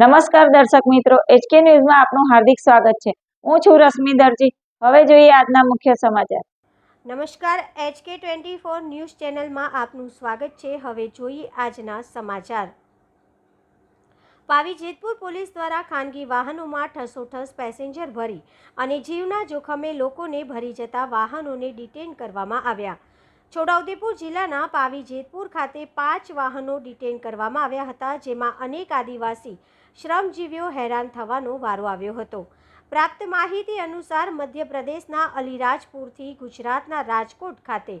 નમસ્કાર દર્શક મિત્રો એચકે ન્યૂઝમાં આપનું હાર્દિક સ્વાગત છે. હું છું રશ્મિ દરજી. હવે જોઈએ આજના મુખ્ય સમાચાર. નમસ્કાર એચકે ટ્વેન્ટી ફોર ન્યૂઝ ચેનલમાં આપનું સ્વાગત છે. હવે જોઈએ આજના સમાચાર. પાવી જેતપુર પોલીસ દ્વારા ખાનગી વાહનોમાં ઠસોઠસ પેસેન્જર ભરી અને જીવના જોખમે લોકોને ભરી જતા વાહનોને ડિટેન કરવામાં આવ્યા. છોટાઉદેપુર જિલ્લાના પાવી જેતપુર ખાતે પાંચ વાહનો ડિટેન કરવામાં આવ્યા હતા, જેમાં અનેક આદિવાસી શ્રમજીવીઓ હેરાન થવાનો વારો આવ્યો હતો. પ્રાપ્ત માહિતી અનુસાર મધ્યપ્રદેશના અલીરાજપુરથી ગુજરાતના રાજકોટ ખાતે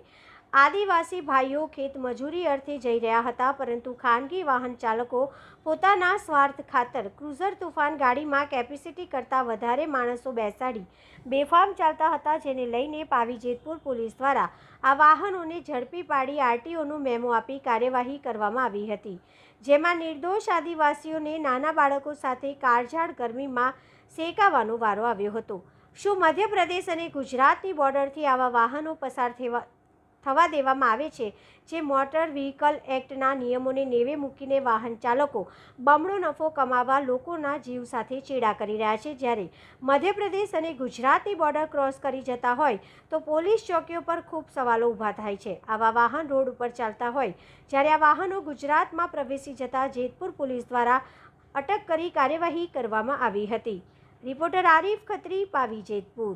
આદિવાસી ભાઈઓ ખેત મજૂરી અર્થે જઈ રહ્યા હતા, પરંતુ ખાનગી વાહન ચાલકો પોતાના સ્વાર્થ ખાતર ક્રુઝર તુફાન ગાડીમાં કેપેસિટી કરતાં વધારે માણસો બેસાડી બેફામ ચાલતા હતા, જેને લઈને પાવી જેતપુર પોલીસ દ્વારા આ વાહનોને ઝડપી પાડી આરટીઓનું મેમો આપી કાર્યવાહી કરવામાં આવી હતી. જેમાં નિર્દોષ આદિવાસીઓને નાના બાળકો સાથે કાળઝાળ ગરમીમાં શેકાવાનો વારો આવ્યો હતો. શું મધ્યપ્રદેશ અને ગુજરાતની બોર્ડરથી આવા વાહનો પસાર થવા થવા દેવામાં આવે છે, જે મોટર વ્હીકલ એક્ટના નિયમોને નેવે મૂકીને વાહન ચાલકો બમણો નફો કમાવા લોકોના જીવ સાથે ચેડા કરી રહ્યા છે. જ્યારે મધ્યપ્રદેશ અને ગુજરાતની બોર્ડર ક્રોસ કરી જતા હોય, તો પોલીસ ચોકીઓ પર ખૂબ સવાલો ઊભા થાય છે. આવા વાહન રોડ ઉપર ચાલતા હોય, જ્યારે આ વાહનો ગુજરાતમાં પ્રવેશી જતા જેતપુર પોલીસ દ્વારા અટક કરી કાર્યવાહી કરવામાં આવી હતી. રિપોર્ટર આરીફ ખત્રી, પાવી જેતપુર.